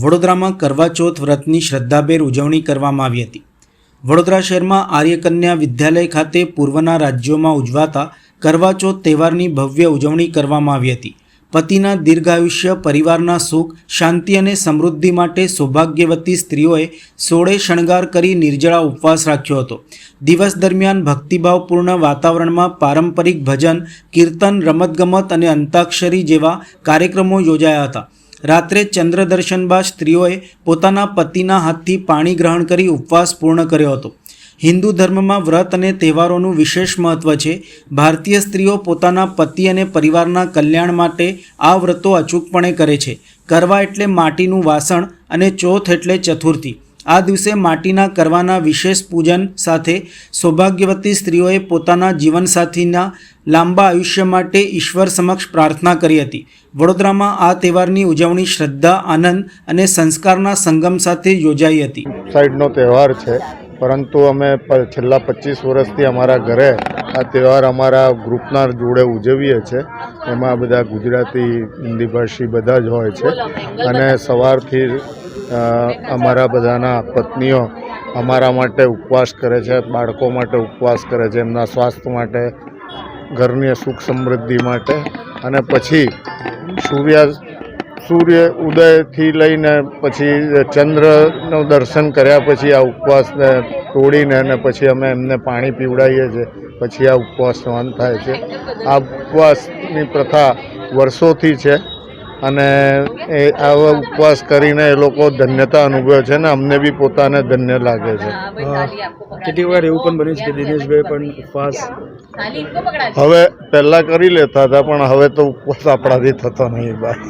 વડોદરામાં કરવા ચોથ વ્રતની શ્રદ્ધાભેર ઉજવણી કરવામાં આવી હતી. વડોદરા શહેરમાં આર્યકન્યા વિદ્યાલય ખાતે પૂર્વના રાજ્યોમાં ઉજવાતા કરવા ચોથ તહેવારની ભવ્ય ઉજવણી કરવામાં આવી હતી. પતિના દીર્ઘાયુષ્ય, પરિવારના સુખ, શાંતિ અને સમૃદ્ધિ માટે સૌભાગ્યવતી સ્ત્રીઓએ સોળે શણગાર કરી નિર્જળા ઉપવાસ રાખ્યો હતો. દિવસ દરમિયાન ભક્તિભાવપૂર્ણ વાતાવરણમાં પારંપરિક ભજન, કીર્તન, રમતગમત અને અંતાક્ષરી જેવા કાર્યક્રમો યોજાયા હતા. રાત્રે ચંદ્ર દર્શન બાદ સ્ત્રીઓએ પોતાના પતિના હાથથી પાણી ગ્રહણ કરી ઉપવાસ પૂર્ણ કર્યો હતો. હિન્દુ ધર્મમાં વ્રત અને તહેવારોનું વિશેષ મહત્વ છે. ભારતીય સ્ત્રીઓ પોતાના પતિ અને પરિવારના કલ્યાણ માટે આ વ્રતો અચૂકપણે કરે છે. કરવા એટલે માટીનું વાસણ અને ચોથ એટલે ચતુર્થી. આ દિવસે માટીના કરવાના વિશેષ પૂજન સાથે સૌભાગ્યવતી સ્ત્રીઓએ પોતાના જીવનસાથીના લાંબા આયુષ્ય માટે ઈશ્વર સમક્ષ પ્રાર્થના કરી હતી. વડોદરામાં આ તહેવારની ઉજવણી શ્રદ્ધા, આનંદ અને સંસ્કારના સંગમ સાથે યોજાઈ હતી. સાઈડનો તહેવાર છે, પરંતુ અમે છેલ્લા પચીસ વર્ષથી અમારા ઘરે આ તહેવાર અમારા ગ્રુપના જોડે ઉજવીએ છીએ એમાં બધા ગુજરાતી, હિન્દી, ભાષી બધા જ હોય છે. અને સવારથી અમારા બધાના પત્નીઓ અમારા માટે ઉપવાસ કરે છે, બાળકો માટે ઉપવાસ કરે છે, એમના સ્વાસ્થ્ય માટે, ઘરની સુખ સમૃદ્ધિ માટે. અને પછી સૂર્ય સૂર્ય ઉદયથી લઈને પછી ચંદ્રનું દર્શન કર્યા પછી આ ઉપવાસને તોડીને અને પછી અમે એમને પાણી પીવડાવીએ છીએ. પછી આ ઉપવાસનો અંત થાય છે. આ ઉપવાસની પ્રથા વર્ષોથી છે. અને એ આવા ઉપવાસ કરીને એ લોકો ધન્યતા અનુભવે છે ને અમને બી પોતાને ધન્ય લાગે છે. કેટલીક વાર એવું પણ બન્યું છે કે દિનેશભાઈ પણ ઉપવાસ? હવે પહેલાં કરી લેતા હતા પણ હવે તો ઉપવાસ આપણાથી થતો નહીં ભાઈ.